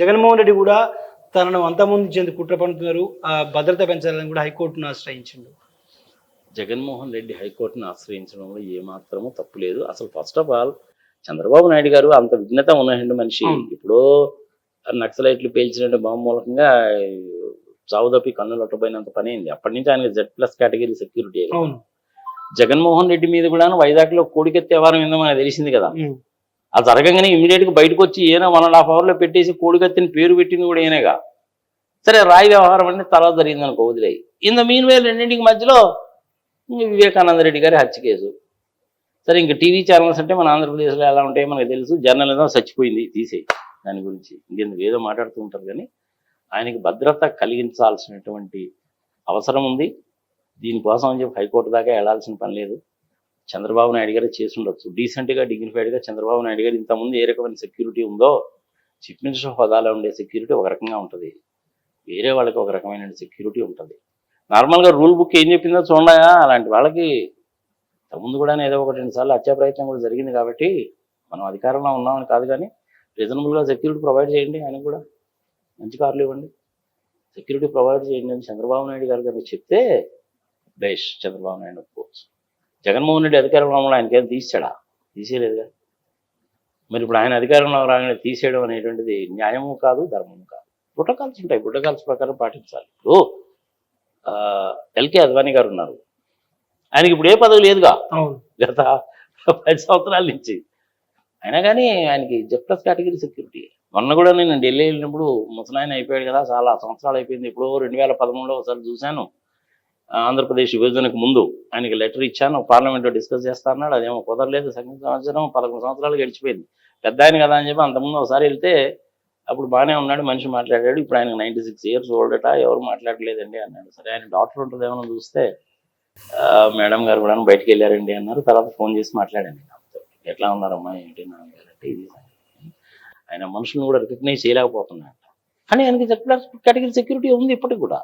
జగన్మోహన్ రెడ్డి కూడా తనను అంతమొందించేందుకు కుట్ర పడుతున్నారు. ఆ భద్రత పెంచాలని కూడా హైకోర్టును ఆశ్రయించిండు. జగన్మోహన్ రెడ్డి హైకోర్టును ఆశ్రయించడంలో ఏమాత్రమూ తప్పు లేదు. అసలు first of all Chandrababu Naidu గారు అంత విఘ్నత ఉన్నటువంటి మనిషి. ఇప్పుడు నక్సలైట్లు పేల్చినట్టు బాంబు మూలకంగా చావు తప్పి కన్నులొట్టబోయినంత పని అయింది. అప్పటి నుంచి ఆయనకి Z plus category security Jaganmohan Reddy మీద కూడా వైజాగ్లో కోడికెత్తే వ్యవహారం ఏందో మనకు తెలిసింది కదా. ఆ జరగంగానే ఇమీడియట్గా బయటకు వచ్చి ఈయన వన్ అండ్ హాఫ్ అవర్లో పెట్టేసి కోడికత్తిని పేరు పెట్టింది కూడా ఈయనగా. సరే రాయి వ్యవహారం అంటే తర్వాత జరిగింది అనుకో వదిలేయి ఇంత మీన్ వేలు రెండింటికి మధ్యలో వివేకానంద రెడ్డి గారి హత్య కేసు. సరే ఇంకా టీవీ ఛానల్స్ అంటే మన ఆంధ్రప్రదేశ్లో ఎలా ఉంటాయో మనకు తెలుసు. జర్నలిజం చచ్చిపోయింది తీసేయి. దాని గురించి ఇంకెందుకు ఏదో మాట్లాడుతూ ఉంటారు కానీ ఆయనకి భద్రత కలిగించాల్సినటువంటి అవసరం ఉంది. దీనికోసం అని చెప్పి హైకోర్టు దాకా వెళ్ళాల్సిన పని లేదు. చంద్రబాబు నాయుడు గారు చేసి ఉండొచ్చు. డీసెంట్గా డిగ్నిఫైడ్గా చంద్రబాబు నాయుడు గారు ఇంతకుముందు ఏ రకమైన సెక్యూరిటీ ఉందో చీఫ్ మినిస్టర్ హోదాలో ఉండే సెక్యూరిటీ ఒక రకంగా ఉంటుంది. వేరే వాళ్ళకి ఒక రకమైన సెక్యూరిటీ ఉంటుంది. నార్మల్గా రూల్ బుక్ ఏం చెప్పిందో చూడయా అలాంటి వాళ్ళకి ముందు కూడా ఏదో ఒకటి రెండు సార్లు హత్యా ప్రయత్నం కూడా జరిగింది కాబట్టి మనం అధికారంలో ఉన్నామని కాదు కానీ రీజనబుల్గా సెక్యూరిటీ ప్రొవైడ్ చేయండి ఆయన కూడా. మంచి కార్లు ఇవ్వండి. సెక్యూరిటీ ప్రొవైడ్ చేయండి అని చంద్రబాబు నాయుడు గారు కనుక చెప్తే బేష్ చంద్రబాబు నాయుడు ఒప్పుకోవచ్చు. జగన్మోహన్ రెడ్డి అధికారంలో ఉన్నప్పుడు ఆయనకేం తీసాడా తీసేయలేదుగా. మరి ఇప్పుడు ఆయన అధికారంలో రాగానే తీసేయడం అనేటువంటిది న్యాయము కాదు ధర్మము కాదు. ప్రోటోకాల్స్ ఉంటాయి. ప్రోటోకాల్స్ ప్రకారం పాటించాలి. ఇప్పుడు ఎల్కే అద్వానీ గారు ఉన్నారు. ఆయనకి ఇప్పుడు ఏ పదవి లేదుగా. గత పది సంవత్సరాల నుంచి. అయినా కానీ ఆయనకి జెడ్ ప్లస్ కేటగిరీ సెక్యూరిటీ. మొన్న కూడా నేను ఢిల్లీ వెళ్ళినప్పుడు ముసలాయన అయిపోయాడు కదా చాలా సంవత్సరాలు అయిపోయింది. ఇప్పుడు రెండు వేల పదమూడులో ఒకసారి చూశాను. ఆంధ్రప్రదేశ్ విభజనకు ముందు ఆయనకి లెటర్ ఇచ్చాను. పార్లమెంట్లో డిస్కస్ చేస్తా అన్నాడు. అదేమో కుదరలేదు. సంగీత సంవత్సరం పదకొండు సంవత్సరాలు గడిచిపోయింది. పెద్ద ఆయన కదా అని చెప్పి అంతకుముందు ఒకసారి వెళ్తే అప్పుడు బాగానే ఉన్నాడు. మనిషి మాట్లాడాడు. ఇప్పుడు ఆయనకు నైంటీ సిక్స్ ఇయర్స్ ఓల్డ్ ఎవరు మాట్లాడలేదండి అన్నాడు. సరే ఆయన డాక్టర్ ఉంటుంది ఏమైనా చూస్తే మేడం గారు కూడా బయటికి వెళ్ళారండి అన్నారు. తర్వాత ఫోన్ చేసి మాట్లాడాను. నాతో ఎట్లా ఉన్నారమ్మా? ఏంటి నాన్నగారు? ఇది ఆయన మనుషులను కూడా రికగ్నైజ్ చేయలేకపోతున్నాడు కానీ ఆయనకి కేటగిరీ సెక్యూరిటీ ఉంది ఇప్పటికి కూడా.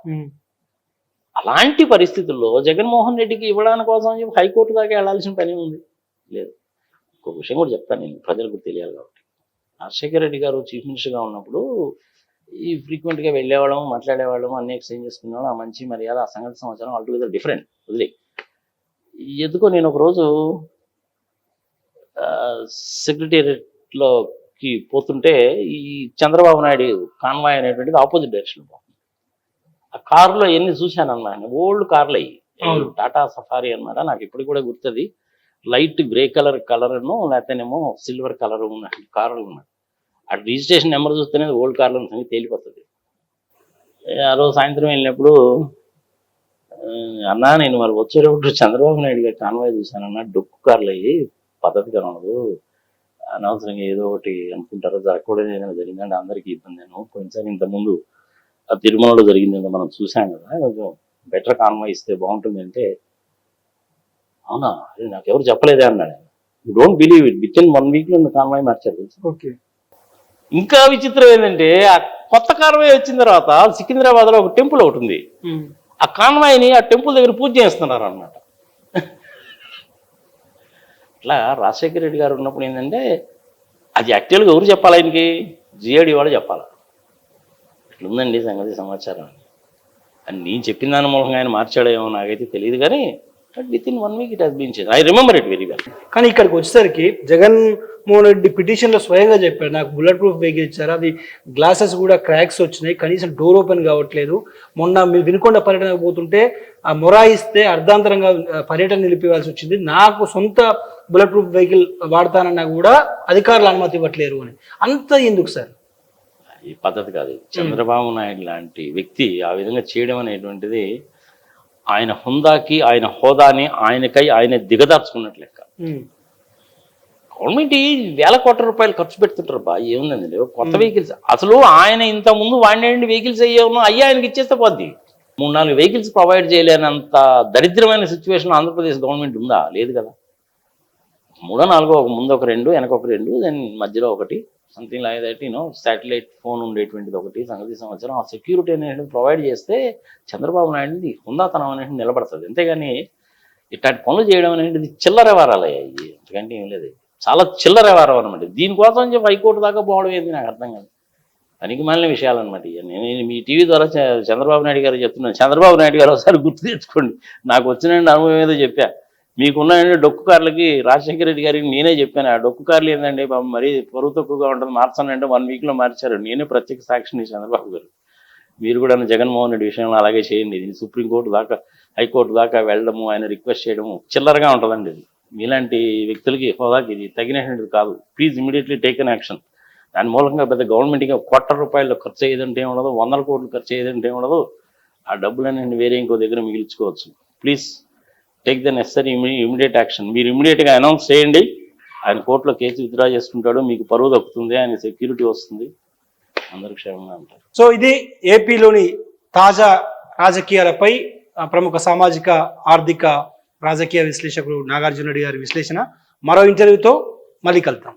అలాంటి పరిస్థితుల్లో జగన్మోహన్ రెడ్డికి ఇవ్వడానికి కోసం చెప్పి హైకోర్టు దాకా వెళ్ళాల్సిన పని ఉంది లేదు. ఇంకొక విషయం కూడా చెప్తాను నేను ప్రజలకు తెలియాలి కాబట్టి. రాజశేఖర రెడ్డి గారు చీఫ్ మినిస్టర్గా ఉన్నప్పుడు ఈ ఫ్రీక్వెంట్గా వెళ్ళేవాళ్ళం మాట్లాడేవాళ్ళం అన్ని ఎక్స్చేంజ్ చేసుకునేవాళ్ళం. ఆ మంచి మర్యాద ఆ సంగతి సమాచారం ఆల్టుగెదర్ డిఫరెంట్ వదిలే. ఎందుకో నేను ఒకరోజు సెక్రటేరియట్లోకి పోతుంటే ఈ చంద్రబాబు నాయుడు కాన్వాయ్ అనేటువంటిది ఆపోజిట్ డైరెక్షన్ పోతుంది. ఆ కారులో ఎన్ని చూశాను అన్నాను ఓల్డ్ కార్లు అయ్యి. టాటా సఫారీ అన్నమాట. నాకు ఇప్పుడు కూడా గుర్తుంది. లైట్ గ్రే కలర్ కలర్ను లేకపోతేనేమో సిల్వర్ కలర్ ఉన్న కార్లు ఉన్నాయి ఆ రిజిస్ట్రేషన్ నెంబర్ చూస్తేనే ఓల్డ్ కార్లు సంగతి తేలిపోతుంది. ఆ రోజు సాయంత్రం వెళ్ళినప్పుడు అన్నా నేను మరి వచ్చేటప్పుడు చంద్రబాబు నాయుడు గారి కాన్వాయ్ చూశానన్నా. డొక్కు కార్లు అయ్యి పద్ధతిగా ఉండదు అనవసరంగా ఏదో ఒకటి అనుకుంటారో జరగకూడదు ఏదైనా జరిగిందంటే అందరికీ ఇబ్బంది. నేను పోయినసారి ఇంతకుముందు ఆ తిరుమలలో జరిగింది మనం చూసాం కదా కొంచెం బెటర్ కాన్వాయ్ ఇస్తే బాగుంటుంది అంటే అవునా? అది నాకెవరు చెప్పలేదే అన్నాడు. You don't believe it within one వీక్లో కాన్వాయ్ మార్చారు? ఓకే. ఇంకా విచిత్రం ఏంటంటే ఆ కొత్త కాన్వాయ్ వచ్చిన తర్వాత సికింద్రాబాద్లో ఒక టెంపుల్ ఒకటి ఉంది. ఆ కాన్వాయ్ని ఆ టెంపుల్ దగ్గర పూజ చేస్తున్నారు అన్నమాట. ఇట్లా రాజశేఖర రెడ్డి గారు ఉన్నప్పుడు ఏంటంటే అది యాక్చువల్గా ఎవరు చెప్పాలి ఆయనకి? జిఏడి వాళ్ళు చెప్పాలి? ఇట్లుందండి సంగతి సమాచారం అని. అని నేను చెప్పిన దాని మూలంగా ఆయన మార్చాడేమో నాకైతే తెలియదు కానీ but within one week it has been change. I remember it very well. కానీ ఇక్కడికి వచ్చేసరికి జగన్ మోహన్ రెడ్డి పిటిషన్లో స్వయంగా చెప్పాడు నాకు బుల్లెట్ ప్రూఫ్ వెహికల్ ఇచ్చారు? అది గ్లాసెస్ కూడా క్రాక్స్ వచ్చినాయి కనీసం డోర్ ఓపెన్ కావట్లేదు. మొన్న మీరు వినుకొండ పర్యటనకు పోతుంటే ఆ మొరాయిస్తే అర్ధాంతరంగా పర్యటన నిలిపివాల్సి వచ్చింది. నాకు సొంత బుల్లెట్ ప్రూఫ్ వెహికల్ వాడతానన్నా కూడా అధికారులు అనుమతి ఇవ్వట్లేరు అని. అంత ఎందుకు సార్? ఈ పద్ధతి కాదు. చంద్రబాబు నాయుడు లాంటి వ్యక్తి ఆ విధంగా చేయడం అనేటువంటిది ఆయన హుందాకి ఆయన హోదాని ఆయనకై ఆయన దిగదార్చుకున్నట్లు లెక్క. గవర్నమెంట్ ఈ వేల కోట్ల రూపాయలు ఖర్చు పెడుతుంటారు బా ఏముందండి కొత్త వెహికల్స్. అసలు ఆయన ఇంత ముందు వాడినండి వెహికల్స్ అయ్యేవను అయ్యి ఆయనకి ఇచ్చేస్తే పోద్ది. మూడు నాలుగు వెహికల్స్ ప్రొవైడ్ చేయలేనంత దరిద్రమైన సిచ్యువేషన్ ఆంధ్రప్రదేశ్ గవర్నమెంట్ ఉందా? లేదు కదా. మూడో నాలుగో ఒక ముందు ఒక రెండు వెనక ఒక రెండు దెన్ మధ్యలో ఒకటి. Something like that you know satellite phone ఉండేటువంటిది ఒకటి సంగతి సంవత్సరం. ఆ సెక్యూరిటీ అనేది ప్రొవైడ్ చేస్తే చంద్రబాబు నాయుడుది హుందాతనం అనేది నిలబడుతుంది. అంతేగాని ఇట్లాంటి పనులు చేయడం అనేది చిల్లర వ్యవహారాలయ్యాయి ఎందుకంటే ఏం లేదు. చాలా చిల్లర వ్యవహారం అనమాట దీనికోసం చెప్పి హైకోర్టు దాకా పోవడం ఏంది నాకు అర్థం కాదు. పనికి మాలిన విషయాలు అనమాట నేను మీ టీవీ ద్వారా చంద్రబాబు నాయుడు గారు చెప్తున్నాను చంద్రబాబు నాయుడు గారు ఒకసారి గుర్తు తెచ్చుకోండి. నాకు వచ్చిన అనుభవం ఏదో చెప్పా. మీకున్న డొక్కు కార్లకి రాజశేఖర రెడ్డి గారికి నేనే చెప్పాను. ఆ డొక్కు కార్లు ఏంటంటే బాబు మరీ పరువు తక్కువగా ఉంటుంది మార్చానంటే వన్ వీక్లో మార్చారు. నేనే ప్రత్యేక సాక్షిని చంద్రబాబు గారు. మీరు కూడా జగన్మోహన్ రెడ్డి విషయంలో అలాగే చేయండి. ఇది సుప్రీంకోర్టు దాకా హైకోర్టు దాకా వెళ్ళడము ఆయన రిక్వెస్ట్ చేయడము చిల్లరగా ఉంటుందండి ఇది. మీలాంటి వ్యక్తులకి హోదాకి ఇది తగినటువంటిది కాదు. Please immediately take an action దాని మూలంగా పెద్ద గవర్నమెంట్కి కోట్ల రూపాయలు ఖర్చు అయ్యేదంటే ఏం ఉండదు వందల కోట్లు ఖర్చు అయ్యేదంటే ఏం ఉండదు. ఆ డబ్బులన్నీ వేరే ఇంకో దగ్గర మిగిల్చుకోవచ్చు. Please take the necessary immediate action మీరు ఇమీడియట్గా అనౌన్స్ చేయండి. ఆయన కోర్టులో కేసు విత్డ్రా చేసుకుంటాడు. మీకు పరువు దక్కుతుంది. ఆయన సెక్యూరిటీ వస్తుంది. అందరూ క్షేమంగా ఉంటారు. సో ఇది ఏపీలోని తాజా రాజకీయాలపై ప్రముఖ సామాజిక ఆర్థిక రాజకీయ విశ్లేషకుడు నాగార్జున రెడ్డి గారి విశ్లేషణ. మరో ఇంటర్వ్యూతో మళ్ళీ కలుద్దాం.